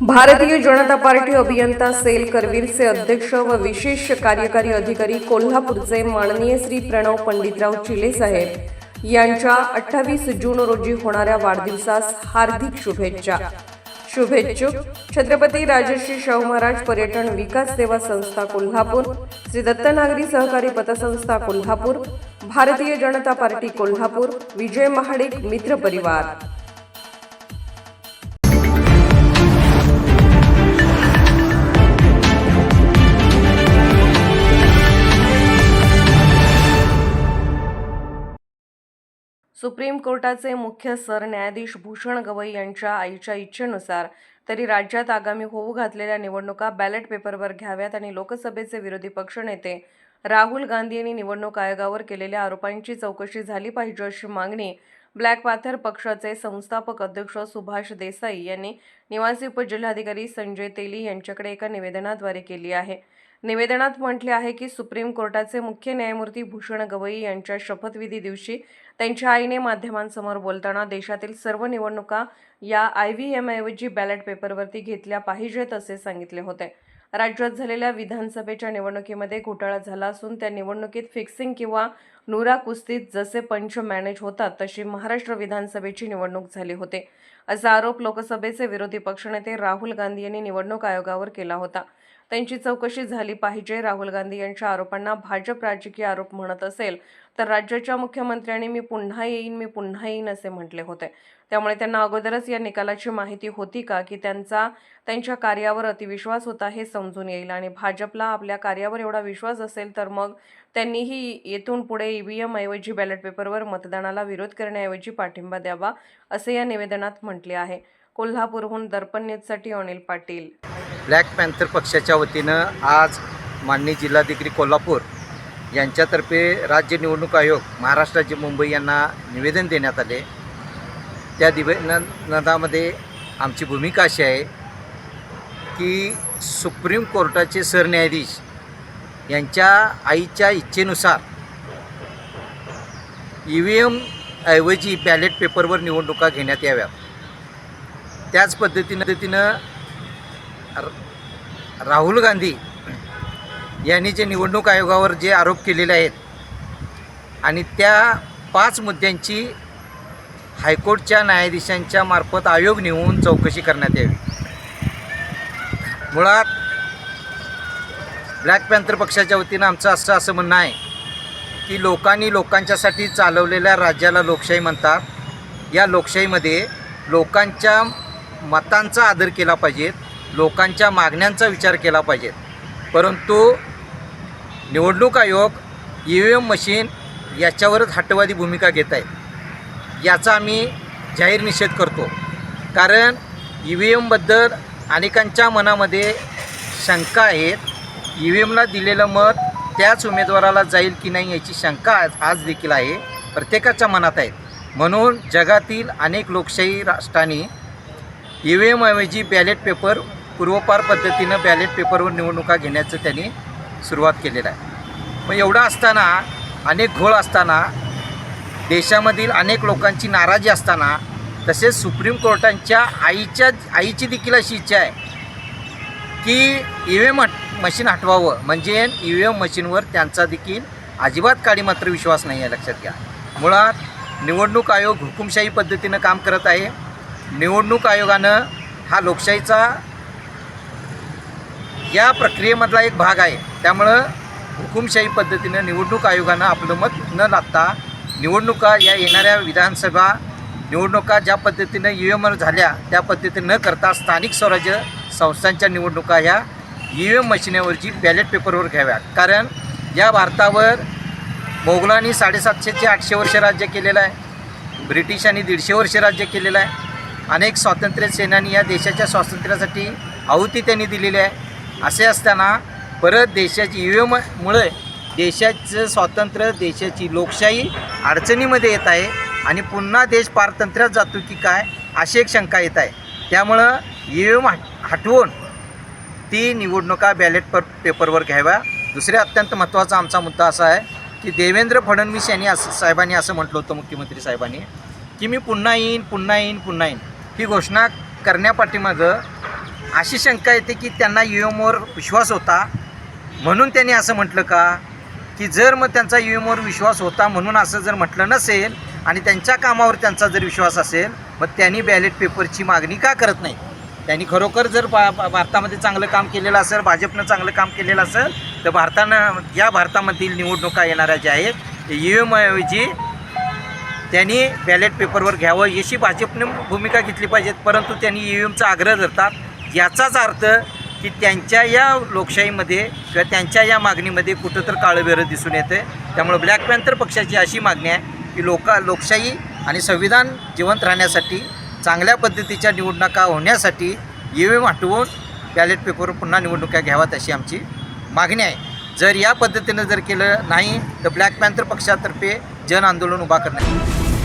भारतीय जनता पार्टी अभियंता सेल करवीरचे अध्यक्ष व विशेष कार्यकारी अधिकारी कोल्हापूरचे माननीय श्री प्रणव पंडितराव चिले साहेब यांच्या अठ्ठावीस जून रोजी होणाऱ्या वाढदिवसास हार्दिक शुभेच्छा. शुभेच्छुक छत्रपती राजश्री शाहू महाराज पर्यटन विकास सेवा संस्था कोल्हापूर श्री दत्तनागरी सहकारी पतसंस्था कोल्हापूर भारतीय जनता पार्टी कोल्हापूर विजय महाडिक मित्र परिवार. सुप्रीम कोर्टाचे मुख्य सरन्यायाधीश भूषण गवई यांच्या आईच्या इच्छेनुसार तरी राज्यात आगामी होऊ घातलेल्या निवडणुका बॅलेट पेपरवर घ्याव्यात आणि लोकसभेचे विरोधी पक्षनेते राहुल गांधी यांनी निवडणूक आयोगावर केलेल्या आरोपांची चौकशी झाली पाहिजे अशी मागणी ब्लॅक पाथर पक्षाचे संस्थापक अध्यक्ष सुभाष देसाई यांनी निवासी उपजिल्हाधिकारी संजय तेली यांच्याकडे एका निवेदनाद्वारे केली आहे. निवेदनात म्हटले आहे की सुप्रीम कोर्टाचे मुख्य न्यायमूर्ती भूषण गवई यांच्या शपथविधी दिवशी त्यांच्या आईने माध्यमांसमोर बोलताना देशातील सर्व निवडणुका या आय व्ही एमऐवजी बॅलेट पेपरवरती घेतल्या पाहिजेत असे सांगितले होते. राज्यात झालेल्या विधानसभेच्या निवडणुकीमध्ये घोटाळा झाला असून त्या निवडणुकीत फिक्सिंग किंवा नुरा कुस्तीत जसे पंच मॅनेज होतात तशी महाराष्ट्र विधानसभेची निवडणूक झाली होती. असा आरोप लोकसभेचे विरोधी पक्षनेते राहुल गांधी यांनी निवडणूक आयोगावर केला होता. त्यांची चौकशी झाली पाहिजे. राहुल गांधी यांच्या आरोपांना भाजप राजकीय आरोप म्हणत असेल तर राज्याच्या मुख्यमंत्र्यांनी मी पुन्हा येईन मी पुन्हा येईन असे म्हटले होते. त्यामुळे त्यांना अगोदरच या निकालाची माहिती होती का? की त्यांचा त्यांच्या कार्यावर अतिविश्वास होता हे समजून येईल. आणि भाजपला आपल्या कार्यावर एवढा विश्वास असेल तर मग त्यांनीही येथून पुढे ईव्हीएम ऐवजी बॅलेट पेपरवर मतदानाला विरोध करण्याऐवजी पाठिंबा द्यावा असे या निवेदनात म्हटले आहे. कोल्हापूरहून दर्पण न्यूजसाठी अनिल पाटील. ब्लॅक पॅन्थर पक्षाच्या वतीनं आज माननीय जिल्हाधिकारी कोल्हापूर यांच्यातर्फे राज्य निवडणूक आयोग महाराष्ट्र राज्य मुंबई यांना निवेदन देण्यात आले. त्या निवेदनामध्ये आमची भूमिका अशी आहे की सुप्रीम कोर्टाचे सरन्यायाधीश यांच्या आईच्या इच्छेनुसार ई व्ही एम ऐवजी बॅलेट पेपरवर निवडणुका घेण्यात याव्यात. त्याच पद्धतीनं पद्धतीनं राहुल गांधी यांनी जे निवडणूक आयोगावर जे आरोप केलेले आहेत आणि त्या पाच मुद्द्यांची हायकोर्टच्या न्यायाधीशांच्या मार्फत आयोग नेऊन चौकशी करण्यात यावी. मुळात ब्लॅक पॅन्थर पक्षाच्या वतीनं आमचं असं असं म्हणणं आहे की लोकांनी लोकांच्यासाठी चालवलेल्या राज्याला लोकशाही म्हणतात. या लोकशाहीमध्ये लोकांच्या मतांचा आदर केला पाहिजे लोकांच्या मागण्यांचा विचार केला पाहिजे. परंतु निवडणूक आयोग ई व्ही एम मशीन याच्यावरच हट्टवादी भूमिका घेत आहे. याचा आम्ही जाहीर निषेध करतो. कारण ई व्ही एमबद्दल अनेकांच्या मनामध्ये शंका आहेत. ई व्ही एमला दिलेलं मत त्याच उमेदवाराला जाईल की नाही याची शंका आज आज देखील आहे. प्रत्येकाच्या मनात आहे. म्हणून जगातील अनेक लोकशाही राष्ट्रांनी ई व्ही एमऐवजी बॅलेट पेपर पूर्वपार पद्धतीनं बॅलेट पेपरवर निवडणुका घेण्याचं त्यांनी सुरुवात केलेलं आहे. मग एवढं असताना अनेक घोळ असताना देशामधील अनेक लोकांची नाराजी असताना तसेच सुप्रीम कोर्टांच्या आईच्या आईची देखील अशी इच्छा आहे की ई व्ही एम मशीन हटवावं. म्हणजे ई व्ही एम मशीनवर त्यांचा देखील अजिबात काळी मात्र विश्वास नाही आहे लक्षात घ्या. मुळात निवडणूक आयोग हुकुमशाही पद्धतीनं काम करत आहे. निवडणूक आयोगानं हा लोकशाहीचा या प्रक्रियेमधला एक भाग आहे. त्यामुळं हुकुमशाही पद्धतीनं निवडणूक आयोगानं आपलं मत न लागता निवडणुका या येणाऱ्या विधानसभा निवडणुका ज्या पद्धतीनं ई एम एमवर झाल्या त्या पद्धतीनं न करता स्थानिक स्वराज्य संस्थांच्या निवडणुका ह्या ई एम मशिनेवरची बॅलेट पेपरवर घ्याव्या कारण या भारतावर मोगलांनी साडेसातशे ते आठशे वर्ष राज्य केलेलं आहे. ब्रिटिशांनी दीडशे वर्ष राज्य केलेलं आहे. अनेक स्वातंत्र्य सेनानी या देशाच्या स्वातंत्र्यासाठी आहुती त्यांनी दिलेली आहे. असे असताना परत देशाची ई व्ही एममुळे देशाचं स्वातंत्र्य देशाची लोकशाही अडचणीमध्ये येत आहे आणि पुन्हा देश पारतंत्र्यात जातो की काय अशी एक शंका येत आहे. त्यामुळं ई एम हट हटवून ती निवडणुका बॅलेट पर पेपरवर घ्याव्या. दुसऱ्या अत्यंत महत्त्वाचा आमचा मुद्दा असा आहे की देवेंद्र फडणवीस यांनी असं साहेबांनी असं म्हटलं होतं मुख्यमंत्री साहेबांनी की मी पुन्हा येईन पुन्हा येईन पुन्हा येईन. ही घोषणा करण्यापाठीमागं अशी शंका येते की त्यांना यू एमवर विश्वास होता. म्हणून त्यांनी असं म्हटलं का की जर मग त्यांचा यू एमवर विश्वास होता म्हणून असं जर म्हटलं नसेल आणि त्यांच्या कामावर त्यांचा जर विश्वास असेल मग त्यांनी बॅलेट पेपरची मागणी का करत नाही? त्यांनी खरोखर जर भा भारतामध्ये चांगलं काम केलेलं असेल भाजपनं चांगलं काम केलेलं असेल तर भारतानं या भारतामधील निवडणुका येणाऱ्या ज्या आहेत यू एमऐवजी त्यांनी बॅलेट पेपरवर घ्यावं. याची भाजपने भूमिका घेतली पाहिजे परंतु त्यांनी ई व्ही एमचा आग्रह धरतात. याचाच अर्थ की त्यांच्या या लोकशाहीमध्ये किंवा त्यांच्या या मागणीमध्ये कुठं तर काळबेरं दिसून येते. त्यामुळे ब्लॅक पॅन्थर पक्षाची अशी मागणी आहे की लोका लोकशाही आणि संविधान जिवंत राहण्यासाठी चांगल्या पद्धतीच्या निवडणुका होण्यासाठी ई व्ही एम हटवून बॅलेट पेपरवर पुन्हा निवडणुका घ्याव्यात अशी आमची मागणी आहे. जर या पद्धतीनं जर केलं नाही तर ब्लॅक पॅन्थर पक्षातर्फे जन आंदोलन उभा करण्यात